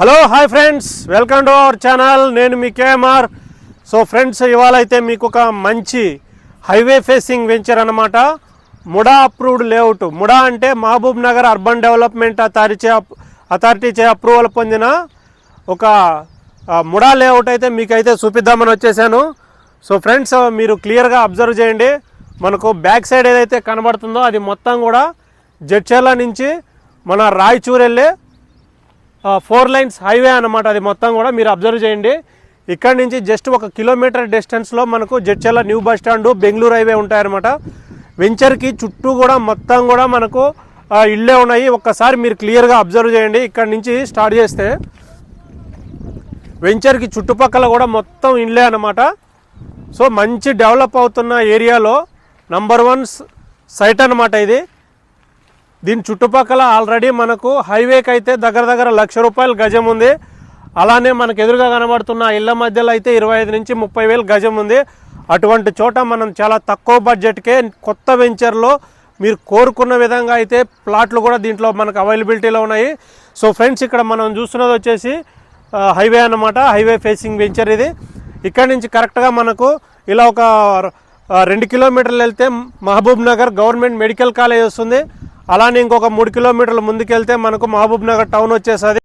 Hello hi friends. Welcome to our channel. నేను మీ KMR. So friends ఇవాళ అయితే మీకు ఒక మంచి హైవే ఫేసింగ్ వెంచర్ అనమాట ముడా అప్రూవ్డ్ లేఅవుట్. ముడా అంటే Mahabubnagar urban development authority authority చే అప్రూవల్ పొందిన ఒక ముడా లేఅవుట్ అయితే మీకైతే చూపిద్దామని వచ్చేసాను. సో ఫ్రెండ్స్ మీరు క్లియర్గా అబ్జర్వ్ చేయండి. మనకు బ్యాక్ సైడ్ ఏదైతే కనబడుతుందో అది మొత్తం కూడా జడ్చర్ల నుంచి మన రాయచూర్ వెళ్ళే ఫోర్ లైన్స్ హైవే అనమాట అది మొత్తం కూడా మీరు అబ్జర్వ్ చేయండి. ఇక్కడ నుంచి జస్ట్ ఒక కిలోమీటర్ డిస్టెన్స్లో మనకు Jadcherla new bus stand Bengaluru highway ఉంటాయన్నమాట. వెంచర్కి చుట్టూ కూడా మొత్తం కూడా మనకు ఇళ్ళే ఉన్నాయి. ఒక్కసారి మీరు క్లియర్గా అబ్జర్వ్ చేయండి. ఇక్కడ నుంచి స్టార్ట్ చేస్తే వెంచర్కి చుట్టుపక్కల కూడా మొత్తం ఇళ్ళే అనమాట సో మంచి డెవలప్ అవుతున్న ఏరియాలో నంబర్ వన్ సైట్ అన్నమాట ఇది. దీని చుట్టుపక్కల ఆల్రెడీ మనకు హైవేకి అయితే దగ్గర దగ్గర లక్ష రూపాయలు గజం ఉంది. అలానే మనకు ఎదురుగా కనబడుతున్న ఇళ్ళ మధ్యలో అయితే ఇరవై ఐదు నుంచి ముప్పై వేలు గజం ఉంది. అటువంటి చోట మనం చాలా తక్కువ బడ్జెట్కే కొత్త వెంచర్లో మీరు కోరుకున్న విధంగా అయితే ప్లాట్లు కూడా దీంట్లో మనకు అవైలబిలిటీలో ఉన్నాయి. సో ఫ్రెండ్స్ ఇక్కడ మనం చూస్తున్నది వచ్చేసి హైవే అన్నమాట. హైవే ఫేసింగ్ వెంచర్ ఇది. ఇక్కడ నుంచి కరెక్ట్గా మనకు ఇలా ఒక రెండు కిలోమీటర్లు వెళ్తే Mahabubnagar government medical college వస్తుంది. అలానే ఇంకొక మూడు కిలోమీటర్ల ముందుకెళ్తే మనకు మహబూబ్ నగర్ టౌన్ వచ్చేసది